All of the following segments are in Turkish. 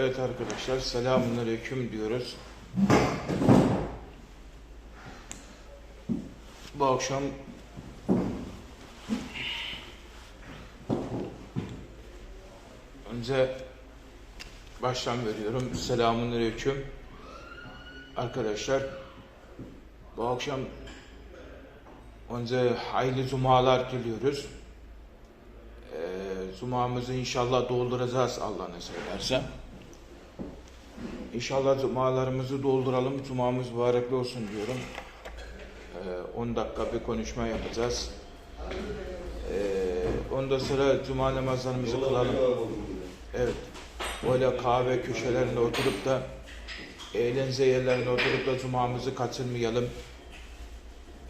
Evet arkadaşlar selamünaleyküm diyoruz. Bu akşam önce baştan veriyorum. Selamünaleyküm. Arkadaşlar bu akşam önce hayırlı cumalar diliyoruz. Ee, Cumamızı inşallah dolduracağız Allah nasip ederse. İnşallah cumalarımızı dolduralım. Cumamız mübarek olsun diyorum. Ee, 10 dakika bir konuşma yapacağız. Ee, ondan sonra cuma namazlarımızı kılalım. Evet. Böyle kahve köşelerinde oturup da eğlence yerlerinde oturup da cumamızı kaçırmayalım.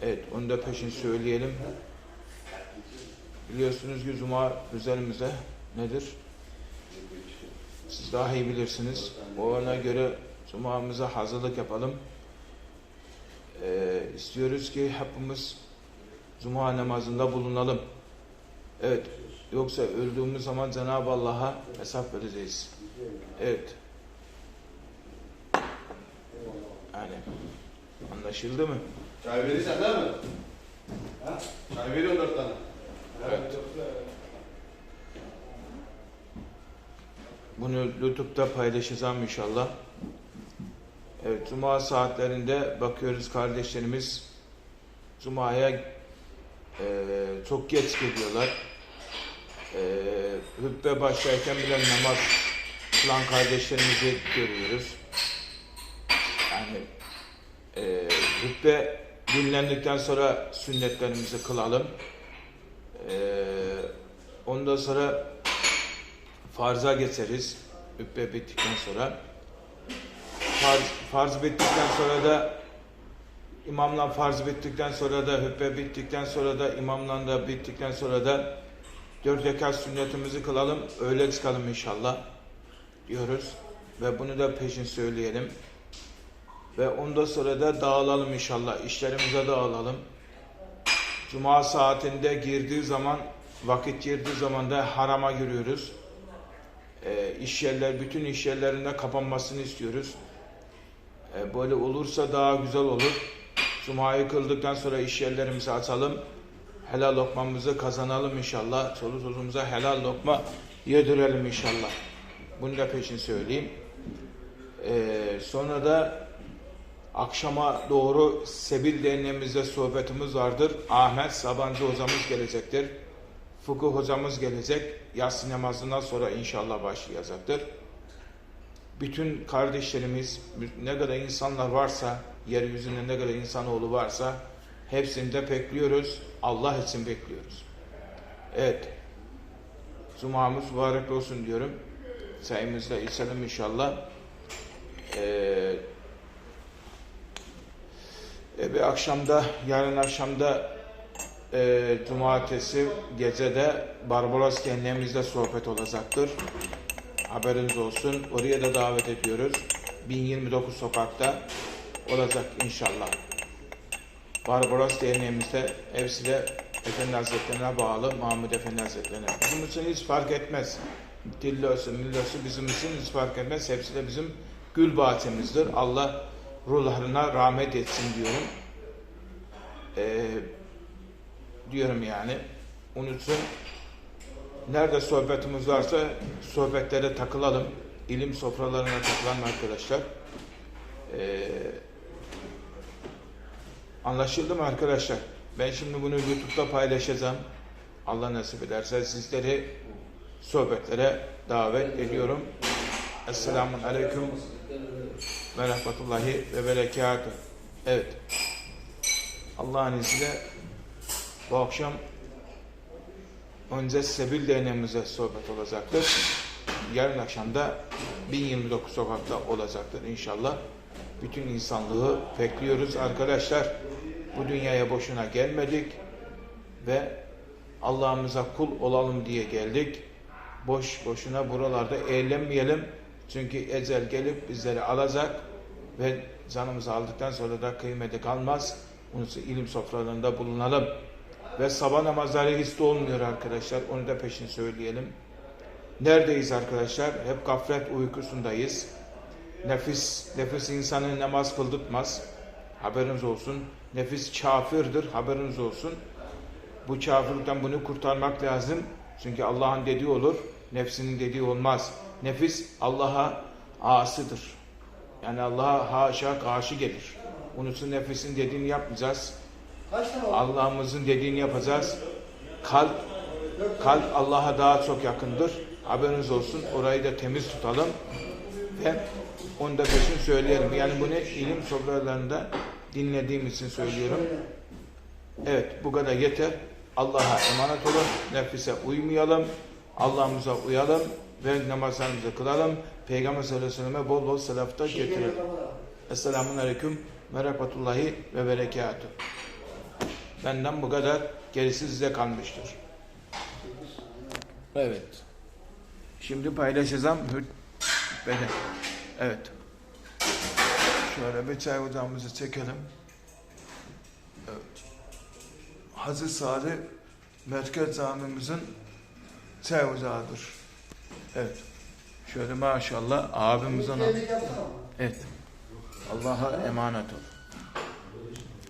Evet, onu da peşin söyleyelim. Biliyorsunuz ki Cuma üzerimize nedir? Siz daha iyi bilirsiniz. Ona göre Cuma'mıza hazırlık yapalım. Ee, istiyoruz ki hepimiz Cuma namazında bulunalım. Evet. Yoksa öldüğümüz zaman Cenab-ı Allah'a hesap vereceğiz. Evet. Yani anlaşıldı mı? Çay verirsen değil mi? Ha? Çay veriyorum dört tane. Evet. Bunu YouTube'da paylaşacağım inşallah. Evet, Cuma saatlerinde bakıyoruz kardeşlerimiz Cuma'ya eee, çok geç geliyorlar. Eee hübbe başlarken bile namaz kılan kardeşlerimizi görüyoruz. Yani eee hübbe dinlendikten sonra sünnetlerimizi kılalım. Ee, ondan sonra farza geçeriz. Hübbe bittikten sonra. Farz, farz bittikten sonra da imamla farz bittikten sonra da hübbe bittikten sonra da imamla da bittikten sonra da dört rekat sünnetimizi kılalım. Öyle çıkalım inşallah diyoruz. Ve bunu da peşin söyleyelim. Ve ondan sonra da dağılalım inşallah. İşlerimize dağılalım. Cuma saatinde girdiği zaman, vakit girdiği zaman da harama giriyoruz. E, iş yerler, bütün iş yerlerinde kapanmasını istiyoruz. E, böyle olursa daha güzel olur. Cuma'yı kıldıktan sonra iş yerlerimizi açalım. Helal lokmamızı kazanalım inşallah. Çoluk çocuğumuza helal lokma yedirelim inşallah. Bunu da peşin söyleyeyim. E, sonra da Akşama doğru Sebil Derneğimizde sohbetimiz vardır. Ahmet Sabancı hocamız gelecektir. Fıkıh hocamız gelecek. Yatsı namazından sonra inşallah başlayacaktır. Bütün kardeşlerimiz, ne kadar insanlar varsa, yeryüzünde ne kadar insanoğlu varsa hepsini de bekliyoruz. Allah için bekliyoruz. Evet. Cumamız mübarek olsun diyorum. Sayımızda içelim inşallah. Eee e, bir akşamda, yarın akşamda e, cumartesi gecede Barbaros kendimizde sohbet olacaktır. Haberiniz olsun. Oraya da davet ediyoruz. 1029 sokakta olacak inşallah. Barbaros Derneğimizde hepsi de Efendi Hazretlerine bağlı Mahmud Efendi Hazretlerine. Bizim için hiç fark etmez. Dilli olsun, olsun bizim için hiç fark etmez. Hepsi de bizim gül bahçemizdir. Allah ruhlarına rahmet etsin diyorum. Ee, diyorum yani. Onun için nerede sohbetimiz varsa sohbetlere takılalım. İlim sofralarına takılalım arkadaşlar. Ee, anlaşıldı mı arkadaşlar? Ben şimdi bunu YouTube'da paylaşacağım. Allah nasip ederse sizleri sohbetlere davet ediyorum. Esselamun Aleyküm ve rahmetullahi ve berekatuhu. Evet. Allah'ın izniyle bu akşam önce Sebil Derneğimize sohbet olacaktır. Yarın akşam da 1029 sokakta olacaktır inşallah. Bütün insanlığı bekliyoruz arkadaşlar. Bu dünyaya boşuna gelmedik ve Allah'ımıza kul olalım diye geldik. Boş boşuna buralarda eğlenmeyelim. Çünkü ecel gelip bizleri alacak ve canımızı aldıktan sonra da kıymeti kalmaz. İçin ilim sofralarında bulunalım. Ve sabah namazları de olmuyor arkadaşlar. Onu da peşin söyleyelim. Neredeyiz arkadaşlar? Hep gaflet uykusundayız. Nefis, nefis insanı namaz kıldırtmaz. Haberiniz olsun. Nefis kafirdir. Haberiniz olsun. Bu kafirlikten bunu kurtarmak lazım. Çünkü Allah'ın dediği olur. Nefsinin dediği olmaz. Nefis Allah'a asıdır. Yani Allah'a haşa karşı gelir. Unutsun nefesin dediğini yapmayacağız. Allah'ımızın dediğini yapacağız. Kalp, kalp Allah'a daha çok yakındır. Haberiniz olsun. Orayı da temiz tutalım. Ve onu da peşin söyleyelim. Yani bunu ilim sofralarında dinlediğim için söylüyorum. Evet bu kadar yeter. Allah'a emanet olun. Nefise uymayalım. Allah'ımıza uyalım. Ve namazlarımızı kılalım. Peygamber sallallahu aleyhi ve selleme bol bol selafta getirelim. Esselamun Aleyküm ve Rahmetullahi ve Berekatuhu. Benden bu kadar. Gerisi size kalmıştır. Evet. Şimdi paylaşacağım. Evet. Şöyle bir çay ocağımızı çekelim. Evet. Hazır Sade Merkez Camimizin çay ocağıdır. Evet. Şöyle maşallah Yemek yapsana. Evet. Allah'a emanet ol.